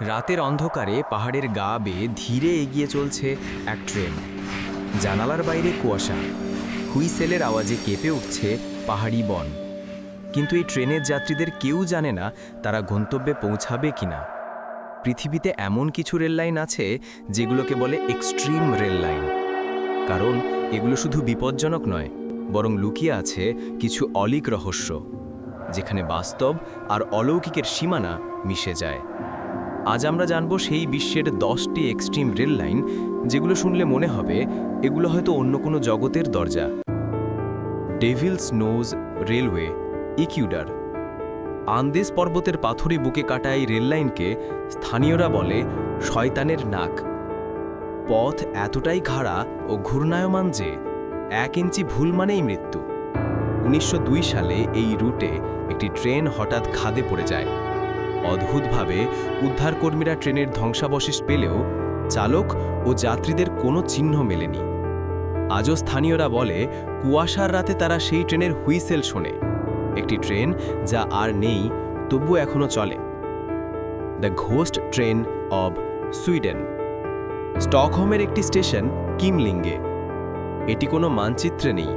রাতের অন্ধকারে পাহাড়ের গা বেয়ে ধীরে এগিয়ে চলছে এক ট্রেন। জানালার বাইরে কুয়াশা। হুইসেলের আওয়াজে কেঁপে উঠছে পাহাড়ি বন। কিন্তু এই ট্রেনের যাত্রীদের কেউ জানে না তারা গন্তব্যে পৌঁছাবে কিনা। পৃথিবীতে এমন কিছু রেললাইন আছে যেগুলোকে বলে এক্সট্রিম রেল লাইন। কারণ এগুলো শুধু বিপজ্জনক নয়, বরং লুকিয়ে আছে কিছু অলিক রহস্য, যেখানে বাস্তব আর অলৌকিকের সীমানা মিশে যায়। আজ আমরা জানব সেই বিশ্বের দশটি এক্সট্রিম রেল লাইন যেগুলো শুনলে মনে হবে এগুলো হয়তো অন্য কোনো জগতের দরজা। Devil's Nose railway Ecuador Andes পর্বতের পাথুরে বুকে কাটা এই রেললাইনকে স্থানীয়রা বলে শয়তানের নাক। পথ এতটাই খাড়া ও ঘূর্ণায়মান যে এক ইঞ্চি ভুল মানেই মৃত্যু। উনিশশো দুই সালে এই রুটে একটি ট্রেন হঠাৎ খাদে পড়ে যায়। অদ্ভুতভাবে উদ্ধারকর্মীরা ট্রেনের ধ্বংসাবশেষ পেলেও চালক ও যাত্রীদের কোনো চিহ্ন মেলেনি। আজও স্থানীয়রা বলে, কুয়াশার রাতে তারা সেই ট্রেনের হুইসেল শোনে, একটি ট্রেন যা আর নেই তবু এখনও চলে। The ghost train of Sweden. স্টকহোমের একটি স্টেশন, কিমলিঙ্গে। এটি কোনো মানচিত্রে নেই।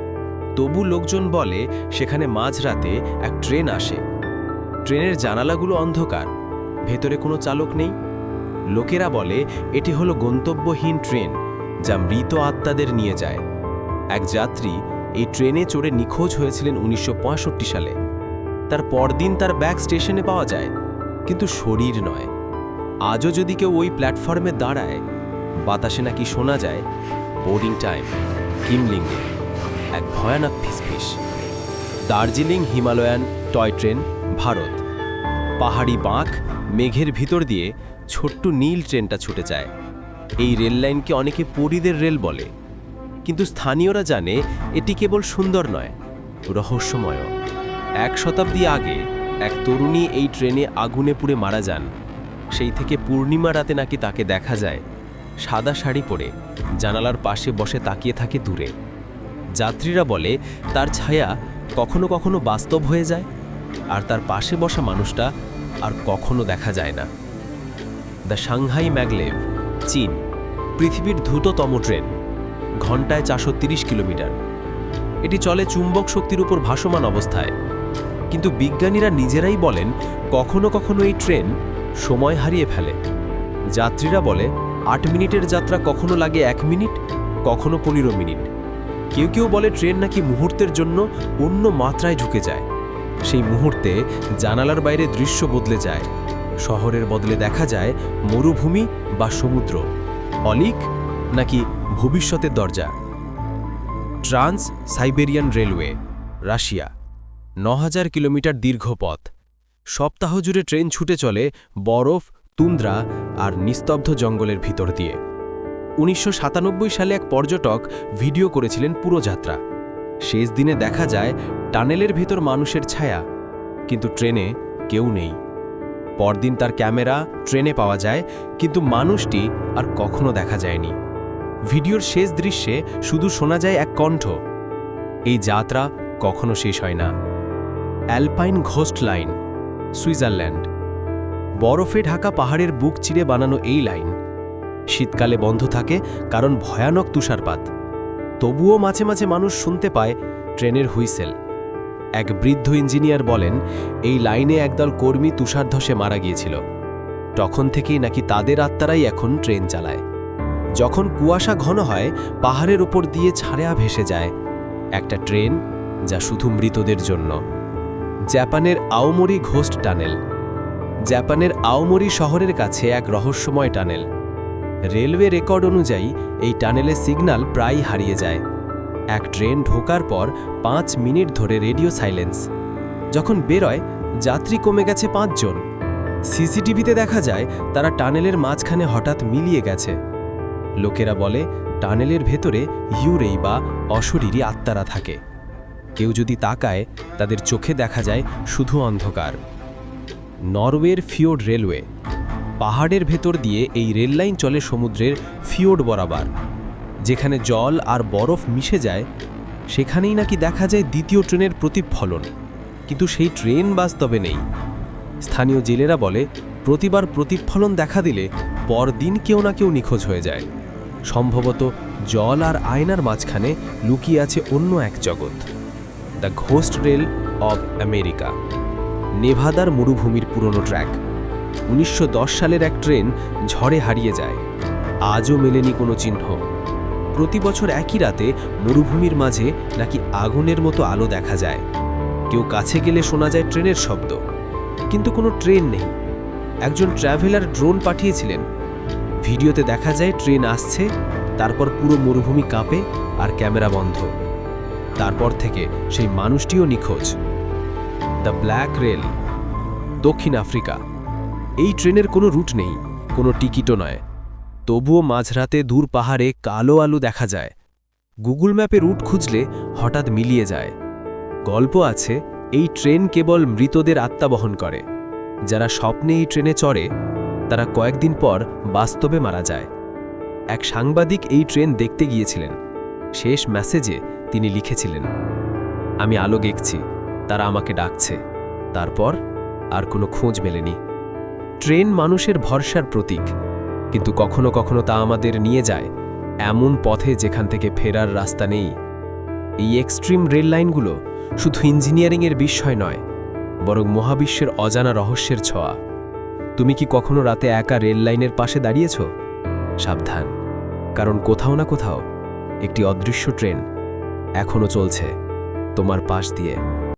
তবু লোকজন বলে, সেখানে মাঝরাতে এক ট্রেন আসে। ট্রেনের জানালাগুলো অন্ধকার। ভেতরে কোনো চালক নেই। লোকেরা বলে, এটি হলো গন্তব্যহীন ট্রেন যা মৃত আত্মাদের নিয়ে যায়। এক যাত্রী এই ট্রেনে চড়ে নিখোঁজ হয়েছিলেন উনিশশো পঁয়ষট্টি সালে। তার পরদিন তার ব্যাগ স্টেশনে পাওয়া যায়, কিন্তু শরীর নয়। আজও যদি কেউ ওই প্ল্যাটফর্মে দাঁড়ায়, বাতাসে নাকি শোনা যায়, বোর্ডিং টাইম কিমলিঙ্গে এক ভয়ানক ফিসফিস। Darjeeling Himalayan toy train Bharat. পাহাড়ি বাঁক মেঘের ভিতর দিয়ে ছোট্ট নীল ট্রেনটা ছুটে যায়। এই রেল লাইনকে অনেকে পরীদের রেল বলে। কিন্তু স্থানীয়রা জানে এটি কেবল সুন্দর নয় রহস্যময় এক শতাব্দী আগে এক তরুণী এই ট্রেনে আগুনে পুড়ে মারা যান। সেই থেকে পূর্ণিমা রাতে নাকি তাকে দেখা যায়। সাদা শাড়ি পরে জানালার পাশে বসে তাকিয়ে থাকে দূরে। যাত্রীরা বলে, তার ছায়া কখনো কখনো বাস্তব হয়ে যায়। আর তার পাশে বসা মানুষটা আর কখনো দেখা যায় না। দ্য সাংহাই ম্যাগলেভ, চীন, পৃথিবীর দ্রুততম ট্রেন, ঘন্টায় চারশো কিলোমিটার। এটি চলে চুম্বক শক্তির উপর ভাসমান অবস্থায়। কিন্তু বিজ্ঞানীরা নিজেরাই বলেন, কখনো কখনো এই ট্রেন সময় হারিয়ে ফেলে। যাত্রীরা বলে, আট মিনিটের যাত্রা কখনো লাগে এক মিনিট, কখনো পনেরো মিনিট। কেউ কেউ বলে ট্রেন নাকি মুহূর্তের জন্য অন্য মাত্রায় ঢুকে যায়। সেই মুহূর্তে জানালার বাইরে দৃশ্য বদলে যায়। শহরের বদলে দেখা যায় মরুভূমি বা সমুদ্র। অলিক নাকি ভবিষ্যতের দরজা? Trans Siberian railway, Russia. ন কিলোমিটার দীর্ঘ পথ। সপ্তাহ জুড়ে ট্রেন ছুটে চলে বরফ, তুন্দ্রা আর নিস্তব্ধ জঙ্গলের ভিতর দিয়ে। উনিশশো সাতানব্বই সালে এক পর্যটক ভিডিও করেছিলেন পুরো যাত্রা। শেষ দিনে দেখা যায়, টানেলের ভেতর মানুষের ছায়া, কিন্তু ট্রেনে কেউ নেই। পরদিন তার ক্যামেরা ট্রেনে পাওয়া যায়, কিন্তু মানুষটি আর কখনো দেখা যায়নি। ভিডিওর শেষ দৃশ্যে শুধু শোনা যায় এক কণ্ঠ। এই যাত্রা কখনো শেষ হয় না। Alpine ghost line, Switzerland. বরফে ঢাকা পাহাড়ের বুক চিরে বানানো এই লাইন। শীতকালে বন্ধ থাকে কারণ ভয়ানক তুষারপাত। তবুও মাঝে মাঝে মানুষ শুনতে পায় ট্রেনের হুইসেল। এক বৃদ্ধ ইঞ্জিনিয়ার বলেন, এই লাইনে একদল কর্মী তুষারধসে মারা গিয়েছিল। তখন থেকেই নাকি তাদের আত্মারাই এখন ট্রেন চালায়। যখন কুয়াশা ঘন হয়, পাহাড়ের ওপর দিয়ে ছাড়া ভেসে যায় একটা ট্রেন যা শুধু মৃতদের জন্য। জাপানের আওমরি ঘোস্ট টানেল। জাপানের আওমরি শহরের কাছে এক রহস্যময় টানেল। রেলওয়ে রেকর্ড অনুযায়ী এই টানেলের সিগন্যাল প্রায় হারিয়ে যায়। এক ট্রেন ঢোকার পর পাঁচ মিনিট ধরে রেডিও সাইলেন্স। যখন বেরোয়, যাত্রী কমে গেছে পাঁচজন। সিসিটিভিতে দেখা যায়, তারা টানেলের মাঝখানে হঠাৎ মিলিয়ে গেছে। লোকেরা বলে, টানেলের ভেতরে ইউরেই বা অশরীরী আত্মারা থাকে। কেউ যদি তাকায়, তাদের চোখে দেখা যায় শুধু অন্ধকার। নরওয়ের ফিওর্ড রেলওয়ে। পাহাড়ের ভেতর দিয়ে এই রেললাইন চলে সমুদ্রের ফিওর্ড বরাবর। যেখানে জল আর বরফ মিশে যায়, সেখানেই নাকি দেখা যায় দ্বিতীয় ট্রেনের প্রতিফলন। কিন্তু সেই ট্রেন বাস্তবে নেই। স্থানীয় জেলেরা বলে, প্রতিবার প্রতিফলন দেখা দিলে পরদিন কেউ না কেউ নিখোঁজ হয়ে যায়। সম্ভবত জল আর আয়নার মাঝখানে লুকিয়ে আছে অন্য এক জগৎ, the ghost rail of America, নেভাদার মরুভূমির পুরনো ট্র্যাক। উনিশশো দশ সালের এক ট্রেন ঝড়ে হারিয়ে যায়। আজও মেলেনি কোনো চিহ্ন। প্রতি বছর একই রাতে মরুভূমির মাঝে নাকি আগুনের মতো আলো দেখা যায়। কেউ কাছে গেলে শোনা যায় ট্রেনের শব্দ। কিন্তু কোনো ট্রেন নেই। একজন ট্র্যাভেলার ড্রোন পাঠিয়েছিলেন। ভিডিওতে দেখা যায় ট্রেন আসছে, তারপর পুরো মরুভূমি কাঁপে আর ক্যামেরা বন্ধ। তারপর থেকে সেই মানুষটিও নিখোঁজ। দ্য ব্ল্যাক রেল, দক্ষিণ আফ্রিকা। এই ট্রেনের কোনো রুট নেই, কোনো টিকিটও নয়। তবুও মাঝরাতে দূর পাহাড়ে কালো আলু দেখা যায়। গুগল ম্যাপে রুট খুঁজলে হঠাৎ মিলিয়ে যায়। গল্প আছে, এই ট্রেন কেবল মৃতদের আত্মা বহন করে। যারা স্বপ্নে এই ট্রেনে চড়ে, তারা কয়েকদিন পর বাস্তবে মারা যায়। এক সাংবাদিক এই ট্রেন দেখতে গিয়েছিলেন। শেষ মেসেজে তিনি লিখেছিলেন, আমি আলো গেঁকছি, তারা আমাকে ডাকছে। তারপর আর কোনো খোঁজ মেলেনি। ট্রেন মানুষের ভরসার প্রতীক। কিন্তু কখনো কখনো তা আমাদের নিয়ে যায় এমন পথে যেখান থেকে ফেরার রাস্তা নেই। এই এক্সট্রিম রেল লাইনগুলো শুধু ইঞ্জিনিয়ারিংয়ের বিষয় নয়, বরং মহাবিশ্বের অজানা রহস্যের ছোঁয়া। তুমি কি কখনো রাতে একা রেল লাইনের পাশে দাঁড়িয়েছ? সাবধান, কারণ কোথাও না কোথাও একটি অদৃশ্য ট্রেন এখনও চলছে তোমার পাশ দিয়ে।